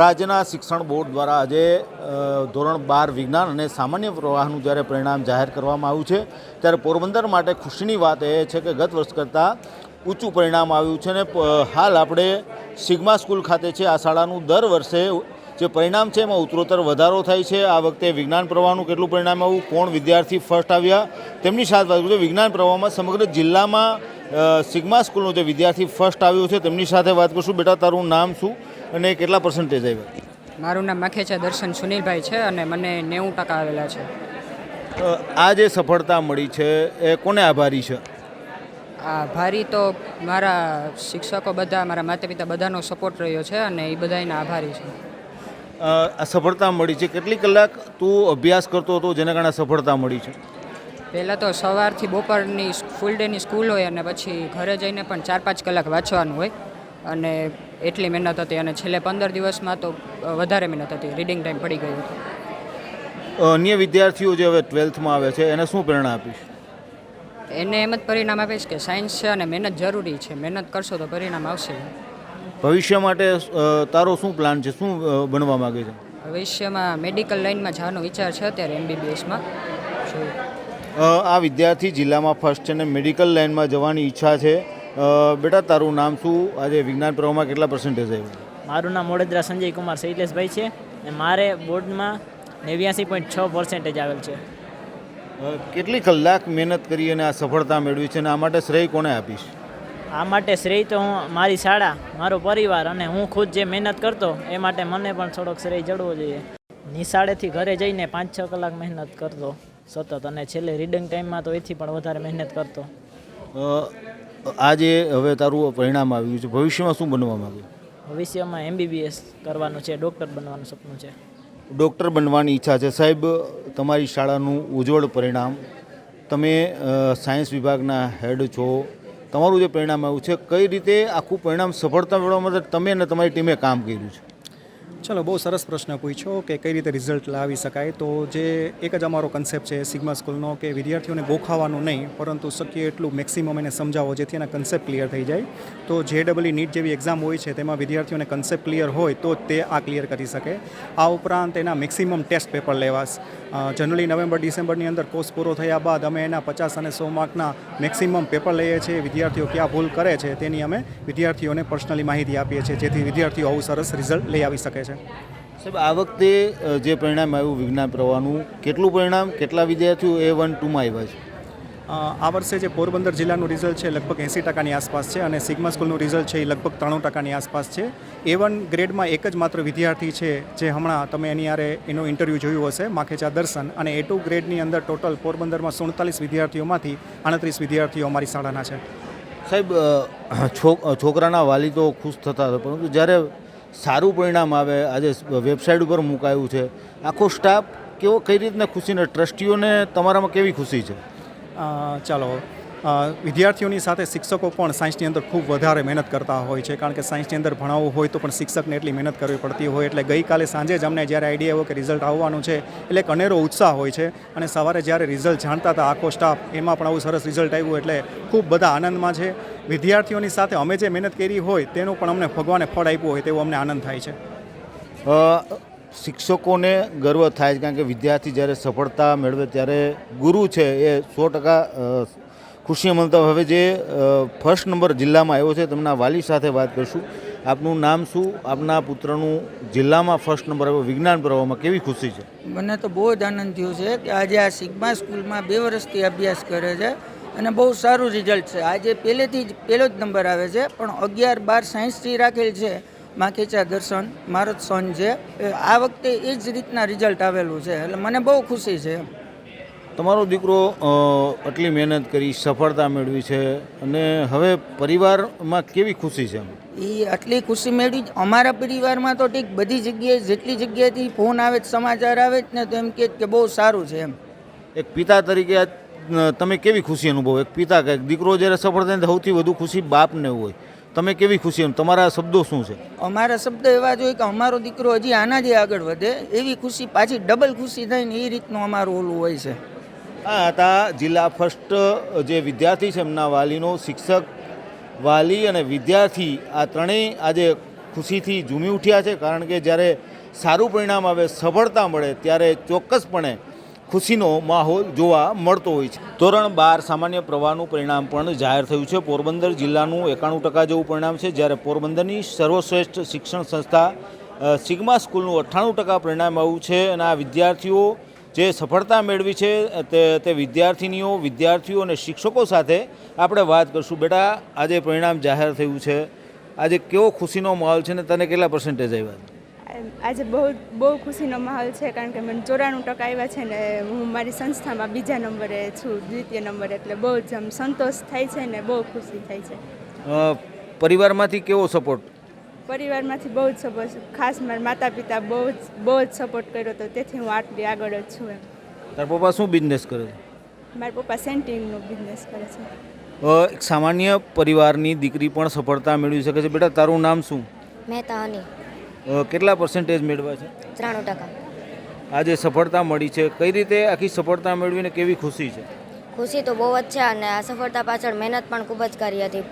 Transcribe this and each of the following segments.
રાજ્યના શિક્ષણ બોર્ડ દ્વારા આજે ધોરણ બાર વિજ્ઞાન અને સામાન્ય પ્રવાહનું જ્યારે પરિણામ જાહેર કરવામાં આવ્યું છે, ત્યારે પોરબંદર માટે ખુશીની વાત એ છે કે ગત વર્ષ કરતાં ઊંચું પરિણામ આવ્યું છે અને હાલ આપણે સિગ્મા સ્કૂલ ખાતે છે, આ શાળાનું દર વર્ષે જે પરિણામ છે એમાં ઉત્તરોત્તર વધારો થાય છે. આ વખતે વિજ્ઞાન પ્રવાહનું કેટલું પરિણામ આવ્યું? કોણ વિદ્યાર્થી ફર્સ્ટ આવ્યા? તેમની સાથે વાત કરીશું વિજ્ઞાન પ્રવાહમાં સમગ્ર જિલ્લામાં સિગ્મા સ્કૂલનો જે વિદ્યાર્થી ફર્સ્ટ આવ્યો છે, તેમની સાથે વાત કરશું. બેટા, તારું નામ શું? અને કેટલા પર્સન્ટેજ આવ્યા? મારું નામ માખેચા દર્શન સુનિલભાઈ છે અને મને નેવું ટકા આવેલા છે. આ જે સફળતા મળી છે એ કોને આભારી છે? આભારી તો મારા શિક્ષકો બધા મારા માતા પિતા બધાનો સપોર્ટ રહ્યો છે અને એ બધાને આભારી છે. આ સફળતા મળી છે. કેટલી કલાક તું અભ્યાસ કરતો હતો જેના કારણે સફળતા મળી છે? પહેલાં તો સવારથી બપોરની ફૂલ ડેની સ્કૂલ હોય અને પછી ઘરે જઈને પણ ચાર પાંચ કલાક વાંચવાનું હોય. અને એટલી મહેનત હતી અને છેલ્લે પંદર દિવસમાં તો વધારે મહેનત હતી. રીડિંગ ટાઈમ પડી ગયો હતો. અન્ય વિદ્યાર્થીઓ જે હવે ટ્વેલ્થમાં આવે છે એને શું પ્રેરણા આપીશ? એને એમ જ પરિણામ આપીશ કે સાયન્સ છે અને મહેનત જરૂરી છે. મહેનત કરશો તો પરિણામ આવશે. ભવિષ્ય માટે તારો શું પ્લાન છે? શું બનવા માગે છે? ભવિષ્યમાં મેડિકલ લાઇનમાં જવાનો વિચાર છે અત્યારે એમબીબીએસમાં આ વિદ્યાર્થી જિલ્લામાં ફર્સ્ટ છે ને મેડિકલ લાઇનમાં જવાની ઈચ્છા છે. બેટા તારું નામ શું? આજે વિજ્ઞાન પ્રવાહમાં કેટલા પર્સન્ટેજ આવ્યું? મારું નામ મોડેદરા સંજય કુમાર શૈલેષભાઈ છે અને મારે બોર્ડમાં નેવ્યાસી પોઈન્ટ છ પર્સન્ટેજ આવેલ છે. કેટલી કલાક મહેનત કરી અને આ સફળતા મેળવી છે અને આ માટે શ્રેય કોને આપીશ? આ માટે શ્રેય તો હું મારી શાળા મારો પરિવાર અને હું ખુદ જે મહેનત કરતો એ માટે મને પણ થોડોક શ્રેય જળવો જોઈએ. નિશાળેથી ઘરે જઈને પાંચ છ કલાક મહેનત કરતો સતત અને છેલ્લે રીડિંગ ટાઈમમાં તો એથી પણ વધારે મહેનત કરતો. આજે હવે તારું પરિણામ આવ્યું છે. ભવિષ્યમાં શું બનવા માગે? ભવિષ્યમાં એમબીબીએસ કરવાનું છે ડૉક્ટર બનવાનું સપનું છે. ડૉક્ટર બનવાની ઈચ્છા છે. સાહેબ તમારી શાળાનું ઉજ્જવળ પરિણામ તમે સાયન્સ વિભાગના હેડ છો. તમારું જે પરિણામ આવ્યું છે કઈ રીતે આખું પરિણામ સફળતા મેળવવા માટે તમે અને તમારી ટીમે કામ કર્યું છે? ચલો, બહુ સરસ પ્રશ્ન પૂછ્યો કે કઈ રીતે રિઝલ્ટ લાવી શકાય. તો જે એક જ અમારો કન્સેપ્ટ છે સિગ્મા સ્કૂલનો કે વિદ્યાર્થીઓને ગોખાવાનું નહીં, પરંતુ શક્ય એટલું મેક્સિમમ એને સમજાવો જેથી એના કન્સેપ્ટ ક્લિયર થઈ જાય. તો જે ડબલઈ નીટ જેવી એક્ઝામ હોય છે, તેમાં વિદ્યાર્થીઓને કન્સેપ્ટ ક્લિયર હોય, તો તે આ ક્લિયર કરી શકે. આ ઉપરાંત એના મેક્સિમમ ટેસ્ટ પેપર લેવાશ. જનરલી નવેમ્બર ડિસેમ્બરની અંદર કોર્સ પૂરો થયા બાદ અમે એના પચાસ અને સો માર્કના મેક્સિમમ પેપર લઈએ છીએ, વિદ્યાર્થીઓ ક્યાં ભૂલ કરે છે તેની અમે વિદ્યાર્થીઓને પર્સનલી માહિતી આપીએ છીએ, જેથી વિદ્યાર્થીઓ આવું સરસ રિઝલ્ટ લઈ આવી શકે છે. સાહેબ આ વખતે જે પરિણામ આવ્યું વિજ્ઞાન પ્રવાહનું કેટલું પરિણામ કેટલા વિદ્યાર્થીઓ એ વન ટુમાં આવ્યા છે? આ વર્ષે જે પોરબંદર જિલ્લાનું રિઝલ્ટ છે લગભગ એંસી ટકાની આસપાસ છે અને સિગ્મા સ્કૂલનું રિઝલ્ટ છે એ લગભગ ત્રાણું ટકાની આસપાસ છે. એ વન ગ્રેડમાં એક જ માત્ર વિદ્યાર્થી છે જે હમણાં તમે એની આરે એનો ઇન્ટરવ્યૂ જોયું હશે માખેચા દર્શન અને એ ટુ ગ્રેડની અંદર ટોટલ પોરબંદરમાં સુડતાલીસ વિદ્યાર્થીઓમાંથી આડત્રીસ વિદ્યાર્થીઓ અમારી શાળાના છે. સાહેબ છોકરાના વાલી તો ખુશ થતા હતા પરંતુ જ્યારે સારું પરિણામ આવે, આજે વેબસાઇટ ઉપર મુકાયું છે. આખો સ્ટાફ કેવો, કઈ રીતના ખુશીને ટ્રસ્ટીઓને તમારામાં કેવી ખુશી છે? ચાલો. વિદ્યાર્થીઓની સાથે શિક્ષકો પણ સાયન્સની અંદર ખૂબ વધારે મહેનત કરતા હોય છે. કારણ કે સાયન્સની અંદર ભણાવવું હોય તો પણ શિક્ષકને એટલી મહેનત કરવી પડતી હોય. એટલે ગઈકાલે સાંજે જ અમને જ્યારે આઈડિયા આવ્યો કે રિઝલ્ટ આવવાનું છે, એટલે એક અનેરો ઉત્સાહ હોય છે. અને સવારે જ્યારે રિઝલ્ટ જાણતા હતા આખો સ્ટાફ, એમાં પણ આવું સરસ રિઝલ્ટ આવ્યું એટલે ખૂબ બધા આનંદમાં છે. વિદ્યાર્થીઓની સાથે અમે જે મહેનત કરી હોય, તેનું પણ અમને ભગવાને ફળ આપ્યું હોય તેવો અમને આનંદ થાય છે. શિક્ષકોને ગર્વ થાય છે. કારણ કે વિદ્યાર્થી જ્યારે સફળતા મેળવે ત્યારે ગુરુ છે એ સો ટકા ખુશી મળતા હવે જે ફર્સ્ટ નંબર જિલ્લામાં આવ્યો છે, તેમના વાલી સાથે વાત કરશું. આપનું નામ શું? આપના પુત્રનું જિલ્લામાં ફર્સ્ટ નંબર આવ્યો, વિજ્ઞાન પ્રવાહમાં કેવી ખુશી છે? મને તો બહુ જ આનંદ થયો છે કે આજે આ સિગ્મા સ્કૂલમાં બે વર્ષથી અભ્યાસ કરે છે અને બહુ સારું રિઝલ્ટ છે. આજે પહેલેથી જ, પહેલો જ નંબર આવે છે, પણ અગિયાર, બાર સાયન્સથી રાખેલ છે માખીચા દર્શન, મારો સન છે. આ વખતે એ જ રીતના રિઝલ્ટ આવેલું છે. એટલે મને બહુ ખુશી છે એમ. તમારો દીકરો આટલી મહેનત કરી સફળતા મેળવી છે અને હવે પરિવારમાં કેવી ખુશી છે એ આટલી ખુશી મેળવી અમારા પરિવારમાં તો ઠીક બધી જગ્યાએ જેટલી જગ્યાએથી ફોન આવે જ સમાચાર આવે જ ને તો એમ કે બહુ સારું છે એમ. એક પિતા તરીકે તમે કેવી ખુશી અનુભવો? એક પિતા કે દીકરો જ્યારે સફળ થાય સૌથી વધુ ખુશી બાપને હોય. તમે કેવી ખુશી તમારા શબ્દો શું છે? અમારા શબ્દ એવા જોઈએ કે અમારો દીકરો હજી આના જે આગળ વધે એવી ખુશી પાછી ડબલ ખુશી થાય ને એ રીતનું અમારું ઓલું હોય છે. આ હતા જિલ્લા ફર્સ્ટ જે વિદ્યાર્થી છે એમના વાલીનો શિક્ષક, વાલી અને વિદ્યાર્થી. આ ત્રણેય આજે ખુશીથી ઝૂમી ઉઠ્યા છે કારણ કે જ્યારે સારું પરિણામ આવે, સફળતા મળે, ત્યારે ચોક્કસપણે ખુશીનો માહોલ જોવા મળતો હોય છે. ધોરણ બાર સામાન્ય પ્રવાહનું પરિણામ પણ જાહેર થયું છે. પોરબંદર જિલ્લાનું એકાણું ટકા જેવું પરિણામ છે, જ્યારે પોરબંદરની સર્વશ્રેષ્ઠ શિક્ષણ સંસ્થા સિગ્મા સ્કૂલનું અઠ્ઠાણું ટકા પરિણામ આવ્યું છે અને આ વિદ્યાર્થીઓ જે સફળતા મેળવી છે તે તે વિદ્યાર્થીનીઓ વિદ્યાર્થીઓ અને શિક્ષકો સાથે આપણે વાત કરશું. બેટા આજે પરિણામ જાહેર થયું છે. આજે કેવો ખુશીનો માહોલ છે ને તને કેટલા પર્સન્ટેજ આવ્યા? આજે બહુ બહુ ખુશીનો માહોલ છે કારણ કે મને ચોરાણું ટકા આવ્યા છે ને હું મારી સંસ્થામાં બીજા નંબરે છું દ્વિતીય નંબરે એટલે બહુ જ આમ સંતોષ થાય છે ને બહુ ખુશી થાય છે. પરિવારમાંથી કેવો સપોર્ટ પરિવારમાંથી બહુ જ સપોર્ટ ખાસ મારા માતા પિતા બહુ જ બહુ જ સપોર્ટ કર્યો હતો તેથી હું આટલી આગળ જ છું એમ. તાર પપ્પા શું બિઝનેસ કરે છે? મારા પપ્પા સેન્ટિંગનો બિઝનેસ કરે છે. એક સામાન્ય પરિવારની દીકરી પણ સફળતા મેળવી શકે છે. બેટા તારું નામ શું? મહેતા અની કેટલા પર્સન્ટેજ મેળવ્યા છે? ત્રાણું ટકા. આજે સફળતા મળી છે. કઈ રીતે આખી સફળતા મેળવીને કેવી ખુશી છે? ખુશી તો બહુ જ છે અને આ સફળતા પાછળ મહેનત પણ ખૂબ જ કરી હતી.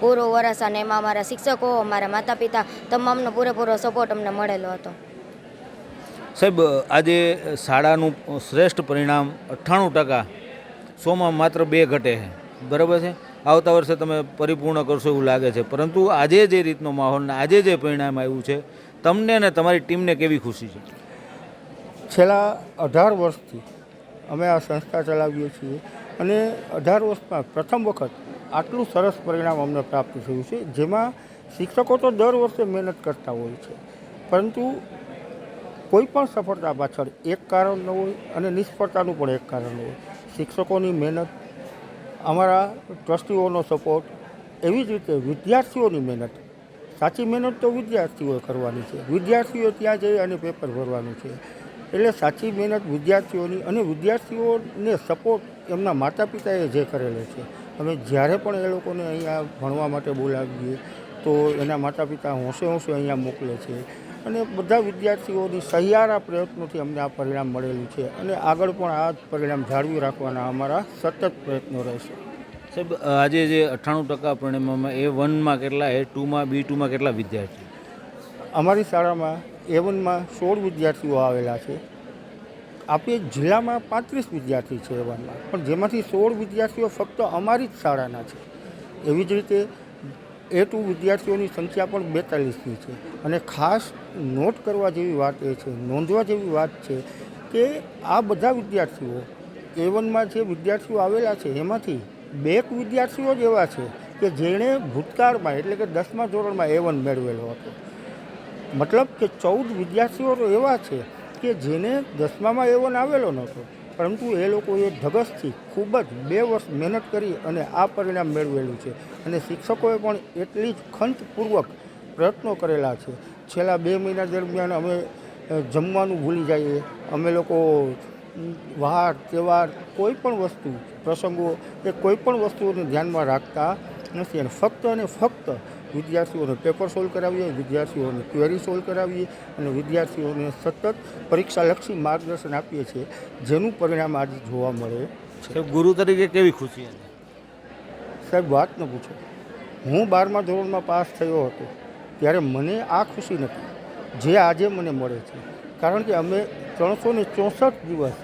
પૂરો વરસ અને એમાં અમારા શિક્ષકો અમારા માતા પિતા તમામનો પૂરેપૂરો સપોર્ટ અમને મળેલો હતો. સાહેબ આજે શાળાનું શ્રેષ્ઠ પરિણામ અઠ્ઠાણું ટકા સોમાં માત્ર બે ઘટે છે. બરાબર છે? આવતા વર્ષે તમે પરિપૂર્ણ કરશો એવું લાગે છે. પરંતુ આજે જે રીતનો માહોલ ને આજે જે પરિણામ આવ્યું છે તમને અને તમારી ટીમને કેવી ખુશી છે? છેલ્લા અઢાર વર્ષથી અમે આ સંસ્થા ચલાવીએ છીએ અને અઢાર વર્ષમાં પ્રથમ વખત આટલું સરસ પરિણામ અમને પ્રાપ્ત થયું છે, જેમાં શિક્ષકો તો દર વર્ષે મહેનત કરતા હોય છે. પરંતુ કોઈ પણ સફળતા પાછળ એક કારણ ન હોય અને નિષ્ફળતાનું પણ એક કારણ હોય. શિક્ષકોની મહેનત, અમારા ટ્રસ્ટીઓનો સપોર્ટ, એવી જ રીતે વિદ્યાર્થીઓની મહેનત. સાચી મહેનત તો વિદ્યાર્થીઓએ કરવાની છે. વિદ્યાર્થીઓ ત્યાં જઈ અને પેપર ભરવાનું છે. એટલે સાચી મહેનત વિદ્યાર્થીઓની અને વિદ્યાર્થીઓને સપોર્ટ એમના માતા પિતાએ જે કરેલો છે અમે જ્યારે પણ એ લોકોને અહીંયા ભણવા માટે બોલાવીએ તો એના માતા પિતા હોંશે હોંશે અહીંયા મોકલે છે. અને બધા વિદ્યાર્થીઓની સહિયારા પ્રયત્નોથી અમને આ પરિણામ મળેલું છે. અને આગળ પણ આ જ પરિણામ જાળવી રાખવાના અમારા સતત પ્રયત્નો રહેશે. સાહેબ આજે જે અઠ્ઠાણું ટકા પરિણામમાં એ વનમાં કેટલા એ ટુમાં બી ટુમાં કેટલા વિદ્યાર્થી અમારી શાળામાં એ વનમાં સોળ વિદ્યાર્થીઓ આવેલા છે. આપણી જિલ્લામાં પાંત્રીસ વિદ્યાર્થી છે એ પણ જેમાંથી સોળ વિદ્યાર્થીઓ ફક્ત અમારી જ શાળાના છે. એવી જ રીતે એ ટુ વિદ્યાર્થીઓની સંખ્યા પણ બેતાલીસની છે. અને ખાસ નોટ કરવા જેવી વાત એ છે, નોંધવા જેવી વાત છે કે આ બધા વિદ્યાર્થીઓ એ વનમાં જે વિદ્યાર્થીઓ આવેલા છે, એમાંથી બેક વિદ્યાર્થીઓ જ એવા છે કે જેણે ભૂતકાળમાં એટલે કે દસમા ધોરણમાં એ વન મેળવેલો હતો. મતલબ કે ચૌદ વિદ્યાર્થીઓ તો એવા છે કે જેને દસમામાં એવોન આવેલો નહોતો, પરંતુ એ લોકોએ ધગસથી ખૂબ જ બે વર્ષ મહેનત કરી અને આ પરિણામ મેળવેલું છે. અને શિક્ષકોએ પણ એટલી જ ખંતપૂર્વક પ્રયત્નો કરેલા છે. છેલ્લા બે મહિના દરમિયાન અમે જમવાનું ભૂલી જઈએ. અમે લોકો વાર તહેવાર કોઈ પણ વસ્તુ, પ્રસંગો કે કોઈ પણ વસ્તુઓને ધ્યાનમાં રાખતા નથી. અને ફક્ત અને ફક્ત વિદ્યાર્થીઓને પેપર સોલ્વ કરાવીએ વિદ્યાર્થીઓને ક્વેરી સોલ્વ કરાવીએ અને વિદ્યાર્થીઓને સતત પરીક્ષાલક્ષી માર્ગદર્શન આપીએ છીએ જેનું પરિણામ આજે જોવા મળે છે. સાહેબ ગુરુ તરીકે કેવી ખુશી સાહેબ વાત ન પૂછો. હું બારમા ધોરણમાં પાસ થયો હતો ત્યારે મને આ ખુશી નથી જે આજે મને મળે છે. કારણ કે અમે ત્રણસો ને ચોસઠ દિવસ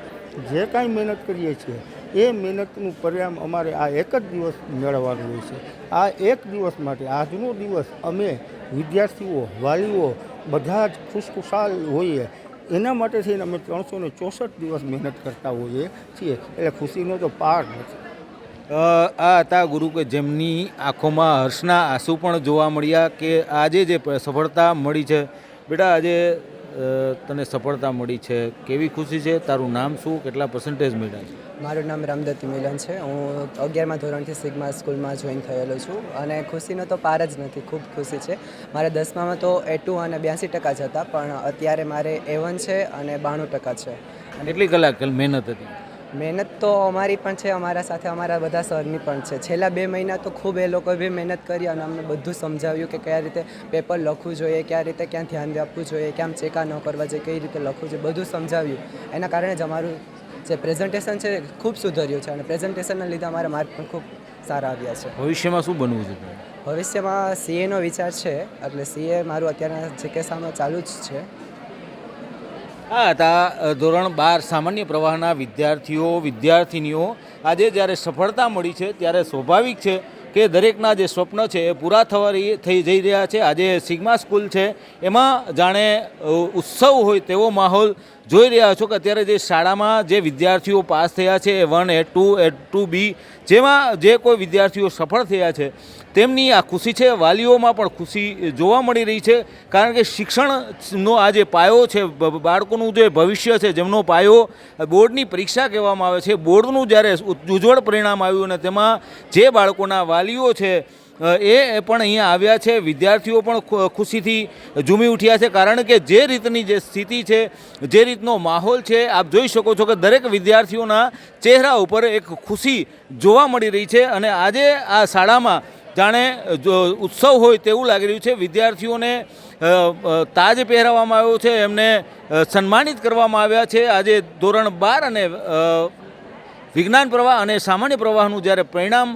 જે કાંઈ મહેનત કરીએ છીએ એ મહેનતનું પરિણામ અમારે આ એક જ દિવસ મેળવવાનું હોય છે. આ એક દિવસ માટે આજનો દિવસ અમે વિદ્યાર્થીઓ, વાલીઓ બધા જ ખુશખુશાલ હોઈએ. એના માટે થઈને અમે ત્રણસો ને ચોસઠ દિવસ મહેનત કરતા હોઈએ છીએ. એટલે ખુશીનો તો પાર નથી. આ હતા ગુરુ કે જેમની આંખોમાં હર્ષના આંસુ પણ જોવા મળ્યા કે આજે જે સફળતા મળી છે. બેટા આજે તને સફળતા મળી છે? કેવી ખુશી છે? તારું નામ શું? કેટલા પર્સન્ટેજ મળ્યા છે? મારું નામ રામદત્તી મિલન છે. હું અગિયારમા ધોરણથી સિગ્મા સ્કૂલમાં જોઈન થયેલો છું અને ખુશીનો તો પાર જ નથી ખૂબ ખુશી છે. મારે દસમામાં તો એ ટુ અને બ્યાસી ટકા જ હતા પણ અત્યારે મારે એ વન છે અને બાણું ટકા છે. કેટલી કલાક મહેનત હતી? મહેનત તો અમારી પણ છે અમારા સાથે અમારા બધા સરની પણ છે. છેલ્લા બે મહિના તો ખૂબ એ લોકોએ બી મહેનત કરી અને અમને બધું સમજાવ્યું કે કયા રીતે પેપર લખવું જોઈએ કયા રીતે ક્યાં ધ્યાન આપવું જોઈએ ક્યાં ચેકા ન કરવા જોઈએ કઈ રીતે લખવું જોઈએ બધું સમજાવ્યું. એના કારણે જ અમારું જે પ્રેઝન્ટેશન છે ખૂબ સુધર્યું છે અને પ્રેઝન્ટેશનના લીધે અમારા માર્ક પણ ખૂબ સારા આવ્યા છે. ભવિષ્યમાં શું બનવું છે ભવિષ્યમાં સીએનો વિચાર છે એટલે સીએ મારું અત્યારના જે જીકેસામાં ચાલુ જ છે. આ હતા ધોરણ બાર, સામાન્ય પ્રવાહના વિદ્યાર્થીઓ, વિદ્યાર્થિનીઓ. આજે જ્યારે સફળતા મળી છે, ત્યારે સ્વાભાવિક છે કે દરેકના જે સ્વપ્ન છે એ પૂરા થવા થઈ જઈ રહ્યા છે. આજે સિગ્મા સ્કૂલ છે, એમાં જાણે ઉત્સવ હોય તેવો માહોલ જોઈ રહ્યા છો કે અત્યારે જે શાળામાં જે વિદ્યાર્થીઓ પાસ થયા છે, A one at two at two B, જેમાં જે કોઈ વિદ્યાર્થીઓ સફળ થયા છે તેમની આ ખુશી છે, વાલીઓમાં પણ ખુશી જોવા મળી રહી છે, કારણ કે શિક્ષણનો આ જે પાયો છે બાળકોનું જે ભવિષ્ય છે, જેમનો પાયો બોર્ડની પરીક્ષા કહેવામાં આવે છે, બોર્ડનું જ્યારે ઉજ્જવળ પરિણામ આવ્યું અને તેમાં જે બાળકોના વાલીઓ છે એ પણ અહીંયા આવ્યા છે, વિદ્યાર્થીઓ પણ ખુશીથી ઝૂમી ઉઠ્યા છે, કારણ કે જે રીતની જે સ્થિતિ છે, જે રીતનો માહોલ છે, આપ જોઈ શકો છો કે દરેક વિદ્યાર્થીઓના ચહેરા ઉપર એક ખુશી જોવા મળી રહી છે અને આજે આ શાળામાં જાણે જો ઉત્સવ હોય તેવું લાગી રહ્યું છે. વિદ્યાર્થીઓને તાજ પહેરાવવામાં આવ્યો છે, એમને સન્માનિત કરવામાં આવ્યા છે. આજે ધોરણ બાર અને વિજ્ઞાન પ્રવાહ અને સામાન્ય પ્રવાહનું જ્યારે પરિણામ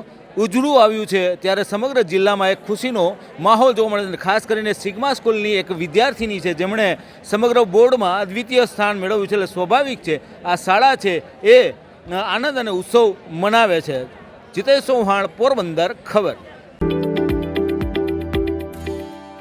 ઉજળું આવ્યું છે, ત્યારે સમગ્ર જિલ્લામાં એક ખુશીનો માહોલ જોવા મળે છે ખાસ કરીને સિગ્મા સ્કૂલની એક વિદ્યાર્થીની છે, જેમણે સમગ્ર બોર્ડમાં દ્વિતીય સ્થાન મેળવ્યું છે એટલે સ્વાભાવિક છે, આ શાળા છે, એ આનંદ અને ઉત્સવ મનાવે છે. જીતેશ ચૌહાણ, પોરબંદર, ખબર.